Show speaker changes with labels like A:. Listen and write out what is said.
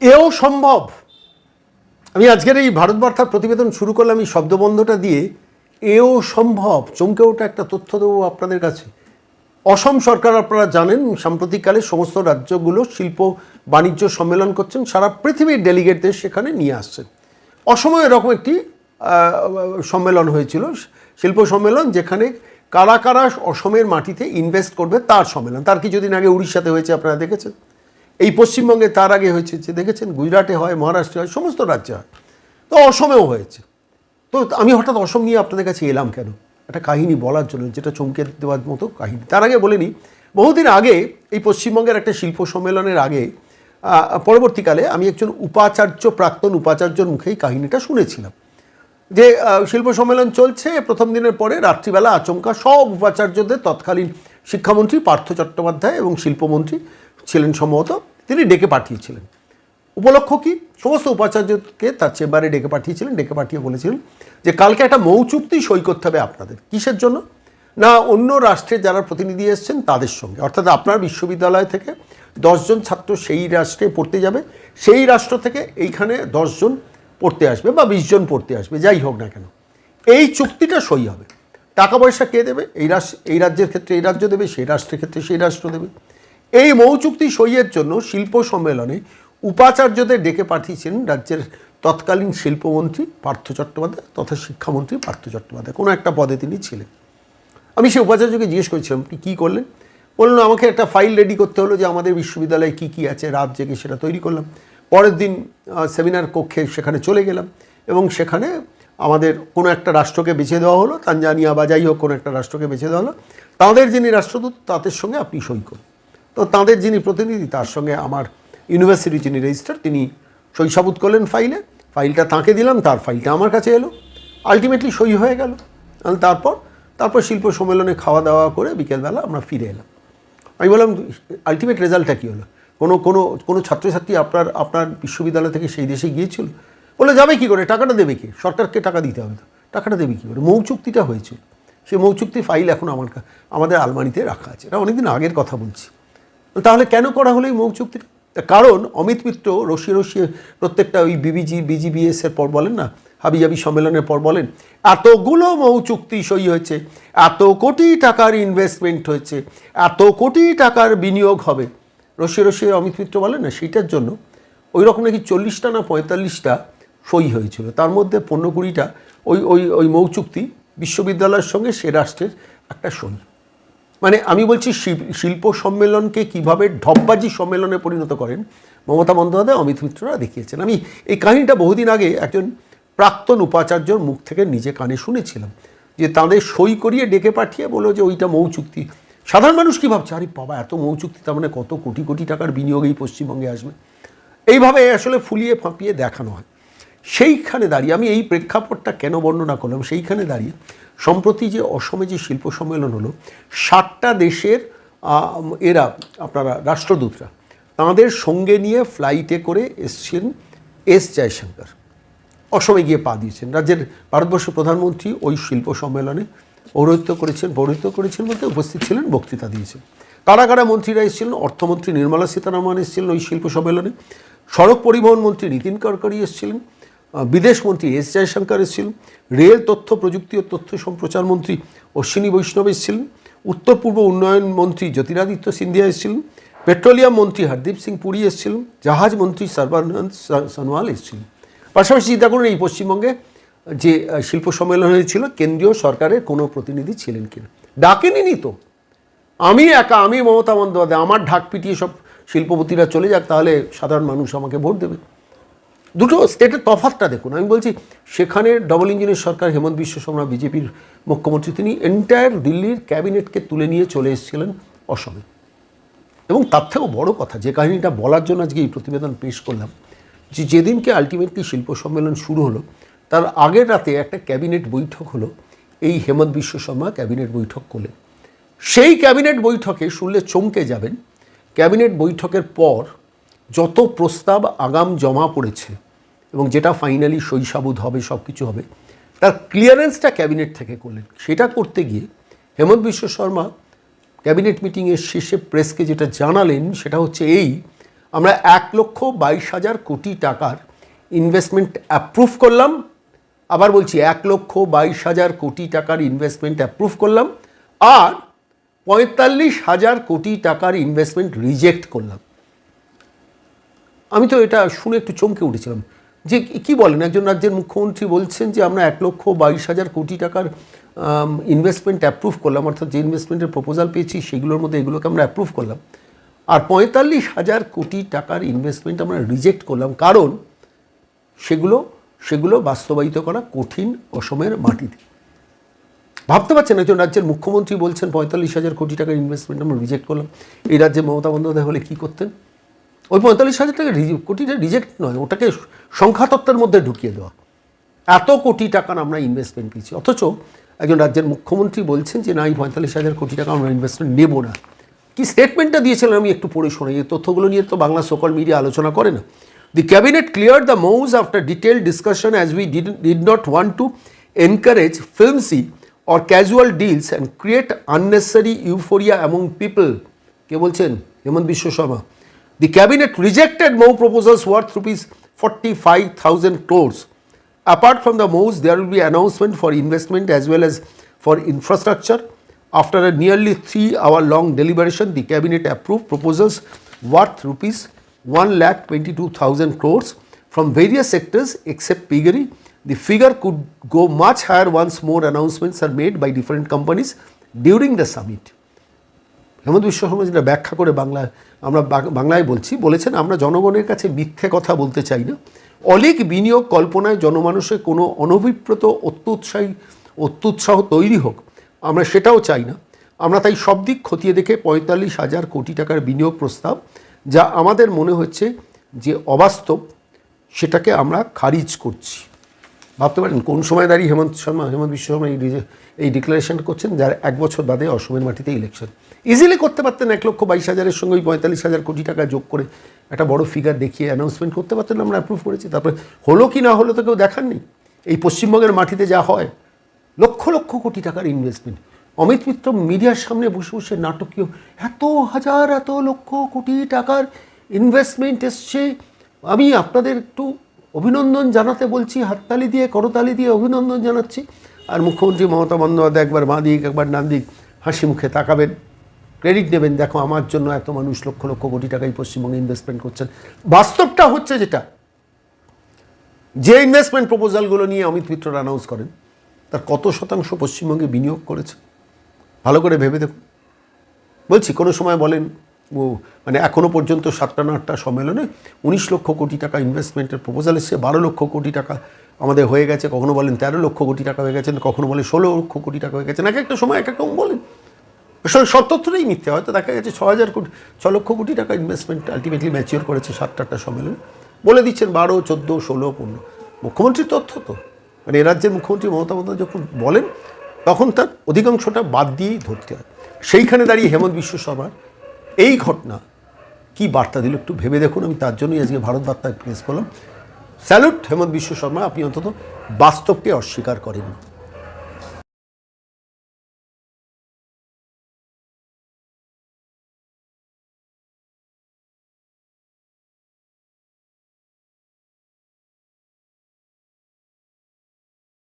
A: এও সম্ভব? আমি আজকের এই ভারত বার্তার প্রতিবেদন শুরু করলাম এই শব্দবন্ধটা দিয়ে, এও সম্ভব? চমকে ওঠা একটা তথ্য দেবো আপনাদের কাছে। অসম সরকার আপনারা জানেন, সাম্প্রতিককালে সমস্ত রাজ্যগুলো শিল্প বাণিজ্য সম্মেলন করছেন, সারা পৃথিবীর ডেলিগেটদের সেখানে নিয়ে আসছেন। অসমে এরকম একটি সম্মেলন হয়েছিল, শিল্প সম্মেলন, যেখানে কারা কারা অসমের মাটিতে ইনভেস্ট করবে তার সম্মেলন। তার কিছুদিন আগে উড়িষ্যাতে হয়েছে, আপনারা দেখেছেন। এই পশ্চিমবঙ্গে তার আগে হয়েছে দেখেছেন গুজরাটে হয়, মহারাষ্ট্রে হয়, সমস্ত রাজ্যে হয়। তো অসমেও হয়েছে। তো আমি হঠাৎ অসম নিয়ে আপনাদের কাছে এলাম কেন? একটা কাহিনী বলার জন্য, যেটা চমকে দেওয়ার মতো কাহিনী। তার আগে বলে নিই বহুদিন আগে এই পশ্চিমবঙ্গের একটা শিল্প সম্মেলনের আগে পরবর্তীকালে আমি একজন উপাচার্য, প্রাক্তন উপাচার্যর মুখেই কাহিনীটা শুনেছিলাম। যে শিল্প সম্মেলন চলছে, প্রথম দিনের পরে রাত্রিবেলা আচমকা সব উপাচার্যদের তৎকালীন শিক্ষামন্ত্রী পার্থ চট্টোপাধ্যায় এবং শিল্পমন্ত্রী ছিলেন সম্ভবত, তিনি ডেকে পাঠিয়েছিলেন। উপলক্ষ কি? সমস্ত উপাচার্যকে তার চেম্বারে ডেকে পাঠিয়েছিলেন, ডেকে পাঠিয়ে বলেছিলেন যে, কালকে একটা মৌ চুক্তি সই করতে হবে আপনাদের। কিসের জন্য? না, অন্য রাষ্ট্রের যারা প্রতিনিধি এসছেন তাদের সঙ্গে। অর্থাৎ আপনার বিশ্ববিদ্যালয় থেকে দশজন ছাত্র সেই রাষ্ট্রে পড়তে যাবে, সেই রাষ্ট্র থেকে এইখানে দশজন পড়তে আসবে বা বিশজন পড়তে আসবে, যাই হোক না কেন। এই চুক্তিটা সই হবে। টাকা পয়সা কে দেবে? এই রাষ্ট্র, এই রাজ্যের ক্ষেত্রে এই রাজ্য দেবে, সেই রাষ্ট্রের ক্ষেত্রে সেই রাষ্ট্র দেবে। এই মৌ চুক্তি সইয়ের জন্য শিল্প সম্মেলনে উপাচার্যদের ডেকে পাঠিয়েছিলেন রাজ্যের তৎকালীন শিল্পমন্ত্রী পার্থ চট্টোপাধ্যায় তথা শিক্ষামন্ত্রী পার্থ চট্টোপাধ্যায়। কোনো একটা পদে তিনি ছিলেন। আমি সেই উপাচার্যকে জিজ্ঞেস করেছিলাম আপনি কী করলেন? বললেন, আমাকে একটা ফাইল রেডি করতে হলো যে আমাদের বিশ্ববিদ্যালয়ে কী কী আছে, রাত জেগে সেটা তৈরি করলাম। পরের দিন সেমিনার কক্ষে সেখানে চলে গেলাম এবং সেখানে আমাদের কোনো একটা রাষ্ট্রকে বেছে দেওয়া হলো, তানজানিয়া বা যাই হোক কোনো একটা রাষ্ট্রকে বেছে দেওয়া হলো। তাদের যিনি রাষ্ট্রদূত, তাদের সঙ্গে আপনি সই করুন। তো তাদের যিনি প্রতিনিধি, তার সঙ্গে আমার ইউনিভার্সিটি যিনি রেজিস্টার তিনি সই সাবুত করলেন ফাইলে ফাইলটা তাকে দিলাম, তার ফাইলটা আমার কাছে এলো। আলটিমেটলি সই হয়ে গেল। তারপর তারপর শিল্প সম্মেলনে খাওয়া দাওয়া করে বিকেলবেলা আমরা ফিরে এলাম। আমি বললাম আলটিমেট রেজাল্টটা কী হলো? কোনো কোনো কোনো ছাত্রছাত্রী আপনার আপনার বিশ্ববিদ্যালয় থেকে সেই দেশে গিয়েছিল? বলে যাবে কী করে? টাকাটা দেবে কে? সরকারকে টাকা দিতে হবে তো। টাকাটা দেবে কী করে? মৌ চুক্তিটা হয়েছিল সেই মৌ চুক্তি ফাইল এখন আমার আমাদের আলমারিতে রাখা আছে। এটা অনেকদিন আগের কথা বলছি। তাহলে কেন করা হলো এই মৌ চুক্তিটা? কারণ অমিত মিত্র রসিয়ে রসিয়ে প্রত্যেকটা ওই বিবিজি, বিজিবিএস এর পর বলেন না হাবিজাবি সম্মেলনের পর বলেন, এতগুলো মৌ চুক্তি সই হয়েছে, এত কোটি টাকার ইনভেস্টমেন্ট হয়েছে, এত কোটি টাকার বিনিয়োগ হবে। রসিয়ে রসিয়ে অমিত মিত্র বলেন না, সেইটার জন্য ওই রকম নাকি চল্লিশটা না পঁয়তাল্লিশটা সই হয়েছিল। তার মধ্যে পনেরো কুড়িটা ওই ওই ওই মৌ চুক্তি বিশ্ববিদ্যালয়ের সঙ্গে সে রাষ্ট্রের একটা সই। মানে আমি বলছি শিল- শিল্প সম্মেলনকে কীভাবে ঢপবাজি সম্মেলনে পরিণত করেন, মমতা বন্দ্যোপাধ্যায়, অমিত মিত্ররা দেখিয়েছেন। আমি এই কাহিনীটা বহুদিন আগে একজন প্রাক্তন উপাচার্যর মুখ থেকে নিজে কানে শুনেছিলাম, যে তাদের সই করিয়ে ডেকে পাঠিয়ে বলো যে ওইটা মৌ চুক্তি সাধারণ মানুষ কী ভাবছে? আরে বাবা, এত মৌ চুক্তি তার মানে কত কোটি কোটি টাকার বিনিয়োগ এই পশ্চিমবঙ্গে আসবে। এইভাবে আসলে ফুলিয়ে ফাঁপিয়ে দেখানো হয়। সেইখানে দাঁড়িয়ে, আমি এই প্রেক্ষাপটটা কেন বর্ণনা করলাম? সেইখানে দাঁড়িয়ে সম্প্রতি যে অসমে যে শিল্প সম্মেলন হলো ষাটটা দেশের এরা, আপনারা, রাষ্ট্রদূতরা, তাঁদের সঙ্গে নিয়ে ফ্লাইটে করে এসছেন এস জয়শঙ্কর। অসমে গিয়ে পা দিয়েছেন। রাজ্যের ভারতবর্ষের প্রধানমন্ত্রী ওই শিল্প সম্মেলনে পৌরোহিত্য করেছেন পৌরোহিত্য করেছেন বলতে উপস্থিত ছিলেন, বক্তৃতা দিয়েছেন। কারা কারা মন্ত্রীরা এসেছিলেন, অর্থমন্ত্রী নির্মলা সীতারামন এসেছিলেন ওই শিল্প সম্মেলনে। সড়ক পরিবহন মন্ত্রী নীতিন গডকরি এসেছিলেন। আহ, বিদেশ মন্ত্রী এস জয়শঙ্কর এসেছিলেন। রেল তথ্য প্রযুক্তি ও তথ্য সম্প্রচার মন্ত্রী অশ্বিনী বৈষ্ণব এসেছিলেন। উত্তর পূর্ব উন্নয়ন মন্ত্রী জ্যোতিরাদিত্য সিন্ধিয়া এসেছিলেন। পেট্রোলিয়াম মন্ত্রী হরদীপ সিং পুরী এসেছিলেন। জাহাজ মন্ত্রী সর্বানন্দ সোনোয়াল এসেছিলেন। পাশাপাশি চিন্তা করুন এই পশ্চিমবঙ্গে যে শিল্প সম্মেলন হয়েছিল কেন্দ্রীয় সরকারের কোনো প্রতিনিধি ছিলেন কিনা? ডাকেনি তো। আমি একা আমি মমতা বন্দ্যোপাধ্যায় আমার ঢাক পিটিয়ে সব শিল্পপতিরা চলে যাক তাহলে সাধারণ মানুষ আমাকে ভোট দেবে। দুটো স্টেটের তফাতটা দেখুন। আমি বলছি, সেখানে ডবল ইঞ্জিনের সরকার হেমন্ত বিশ্ব শর্মা, বিজেপির মুখ্যমন্ত্রী, তিনি এন্টায়ার দিল্লির ক্যাবিনেটকে তুলে নিয়ে চলে এসেছিলেন অসমে। এবং তার থেকেও বড় কথা, যে কাহিনীটা বলার জন্য আজকে এই প্রতিবেদন পেশ করলাম, যে যেদিনকে আলটিমেটলি শিল্প সম্মেলন শুরু হলো, তার আগের রাতে একটা ক্যাবিনেট বৈঠক হলো, এই হেমন্ত বিশ্ব শর্মা ক্যাবিনেট বৈঠক করলেন। সেই ক্যাবিনেট বৈঠকে শুনলে চমকে যাবেন, ক্যাবিনেট বৈঠকের পর যত প্রস্তাব আগাম জমা পড়েছে এবং যেটা ফাইনালি সইসাবুদ হবে সব কিছু হবে। তার ক্লিয়ারেন্সটা ক্যাবিনেট থেকে করলেন। সেটা করতে গিয়ে হেমন্ত বিশ্ব শর্মা ক্যাবিনেট মিটিংয়ের শেষে প্রেসকে যেটা জানালেন, সেটা হচ্ছে এই, আমরা এক লক্ষ বাইশ হাজার কোটি টাকার ইনভেস্টমেন্ট অ্যাপ্রুভ করলাম। আবার বলছি, এক লক্ষ বাইশ হাজার কোটি টাকার ইনভেস্টমেন্ট অ্যাপ্রুভ করলাম আর পঁয়তাল্লিশ হাজার কোটি টাকার ইনভেস্টমেন্ট রিজেক্ট করলাম। আমি তো এটা শুনে একটু চমকে উঠেছিলাম। যে কি বলেন? একজন রাজ্যের মুখ্যমন্ত্রী বলছেন যে আমরা এক লক্ষ বাইশ হাজার কোটি টাকার ইনভেস্টমেন্ট অ্যাপ্রুভ করলাম, অর্থাৎ যে ইনভেস্টমেন্টের প্রপোজাল পেয়েছি সেগুলোর মধ্যে এগুলোকে আমরা অ্যাপ্রুভ করলাম। আর পঁয়তাল্লিশ হাজার কোটি টাকার ইনভেস্টমেন্ট আমরা রিজেক্ট করলাম। কারণ সেগুলো সেগুলো বাস্তবায়িত করা কঠিন অসমের মাটিতে। ভাবতে পারছেন একজন রাজ্যের মুখ্যমন্ত্রী বলছেন পঁয়তাল্লিশ হাজার কোটি টাকার ইনভেস্টমেন্ট আমরা রিজেক্ট করলাম। এই রাজ্যে মমতা বন্দ্যোপাধ্যায় হলে কী করতেন? ওই পঁয়তাল্লিশ হাজার টাকা কোটিটা রিজেক্ট নয়, ওটাকে সংখ্যাতত্ত্বের মধ্যে ঢুকিয়ে দেওয়া। এত কোটি টাকা আমরা ইনভেস্টমেন্ট পেয়েছি অথচ একজন রাজ্যের মুখ্যমন্ত্রী বলছেন যে, না, এই পঁয়তাল্লিশ হাজার কোটি টাকা আমরা ইনভেস্টমেন্ট নেব না। কি স্টেটমেন্টটা দিয়েছিলেন আমি একটু পড়ে শোনাই। এই তথ্যগুলো নিয়ে তো বাংলা সকল মিডিয়া আলোচনা করে না। The cabinet clear the MoUs after detail discussion as we did did not want to encourage flimsy or casual deals and create unnecessary euphoria among people কে বলছেন? হেমন্ত Biswa Sarma. The cabinet rejected MOU proposals worth rupees 45,000 crores. Apart from the MOUs, there will be announcement for investment as well as for infrastructure. After a nearly three-hour-long deliberation, the cabinet approved proposals worth rupees 1,22,000 crores from various sectors except piggery. The figure could go much higher once more announcements are made by different companies during the summit. হেমন্ত বিশ্ব শর্মা যেটা ব্যাখ্যা করে বাংলায় আমরা বাংলায় বলছি, বলেছেন, আমরা জনগণের কাছে মিথ্যে কথা বলতে চাই না। অলিক বিনিয়োগ কল্পনায় জনমানুষে কোনো অনভিপ্রত অত্যুৎসাহী, অত্যুৎসাহ তৈরি হোক, আমরা সেটাও চাই না। আমরা তাই সব দিক খতিয়ে দেখে পঁয়তাল্লিশ হাজার কোটি টাকার বিনিয়োগ প্রস্তাব, যা আমাদের মনে হচ্ছে যে অবাস্তব, সেটাকে আমরা খারিজ করছি। ভাবতে পারেন কোন সময় দাঁড়িয়ে হেমন্ত শর্মা, হেমন্ত বিশ্ব শর্মা এই এই ডিক্লারেশন করছেন যার এক বছর বাদে অসমের মাটিতে ইলেকশন ইজিলি করতে পারতেন এক লক্ষ বাইশ হাজারের সঙ্গে ওই পঁয়তাল্লিশ হাজার কোটি টাকা যোগ করে একটা বড় ফিগার দেখিয়ে অ্যানাউন্সমেন্ট করতে পারতেন, আমরা অ্যাপ্রুভ করেছি। তারপরে হলো কি না হলো তো কেউ দেখাননি এই পশ্চিমবঙ্গের মাটিতে যা হয়, লক্ষ লক্ষ কোটি টাকার ইনভেস্টমেন্ট অমিত মিত্র মিডিয়ার সামনে বসে বসে নাটকীয়, এত হাজার, এত লক্ষ কোটি টাকার ইনভেস্টমেন্ট এসছে। আমি আপনাদের একটু অভিনন্দন জানাতে বলছি, হাততালি দিয়ে, করতালি দিয়ে অভিনন্দন জানাচ্ছি। আর মুখ্যমন্ত্রী মমতা বন্দ্যোপাধ্যায় একবার বাঁ দিক, একবার ডান দিক হাসি মুখে তাকাবেন ক্রেডিট নেবেন দেখো আমার জন্য এত মানুষ লক্ষ লক্ষ কোটি টাকা এই পশ্চিমবঙ্গে ইনভেস্টমেন্ট করছেন। বাস্তবটা হচ্ছে যেটা, যে ইনভেস্টমেন্ট প্রপোজালগুলো নিয়ে অমিত মিত্র অ্যানাউন্স করেন, তার কত শতাংশ পশ্চিমবঙ্গে বিনিয়োগ করেছে? ভালো করে ভেবে দেখুন। বলছি, কোনো সময় বলেন মানে এখনও পর্যন্ত সাতটা না আটটা সম্মেলনে উনিশ লক্ষ কোটি টাকা ইনভেস্টমেন্টের প্রপোজাল এসছে, বারো লক্ষ কোটি টাকা আমাদের হয়ে গেছে, কখনো বলেন তেরো লক্ষ কোটি টাকা হয়ে গেছেন কখনো বলেন ষোলো লক্ষ কোটি টাকা হয়ে গেছে, এক একটা সময় এক এক রকম বলেন। আসলে তথ্যটাই মিথ্যে, হয়তো দেখা গেছে ছ হাজার কোটি, ছ লক্ষ কোটি টাকা ইনভেস্টমেন্ট আলটিমেটলি ম্যাচিওর করেছে সাতটা আটটা সম্মেলনে। বলে দিচ্ছেন বারো, চোদ্দ, ষোলো, পনেরো। মুখ্যমন্ত্রীর তথ্য তো। মানে এ রাজ্যের মুখ্যমন্ত্রী মমতা বন্দ্যোপাধ্যায় যখন বলেন, তখন তার অধিকাংশটা বাদ দিয়েই ধরতে হয়। সেইখানে দাঁড়িয়ে হেমন্ত বিশ্ব শর্মার এই ঘটনা, কি বার্তা দিল একটু ভেবে দেখুন, আমি তার জন্যই আজকে ভারত বার্তায় প্রেস করলাম। স্যালুট হেমন্ত বিশ্ব শর্মা, আপনি অন্তত বাস্তবকে অস্বীকার করেননি।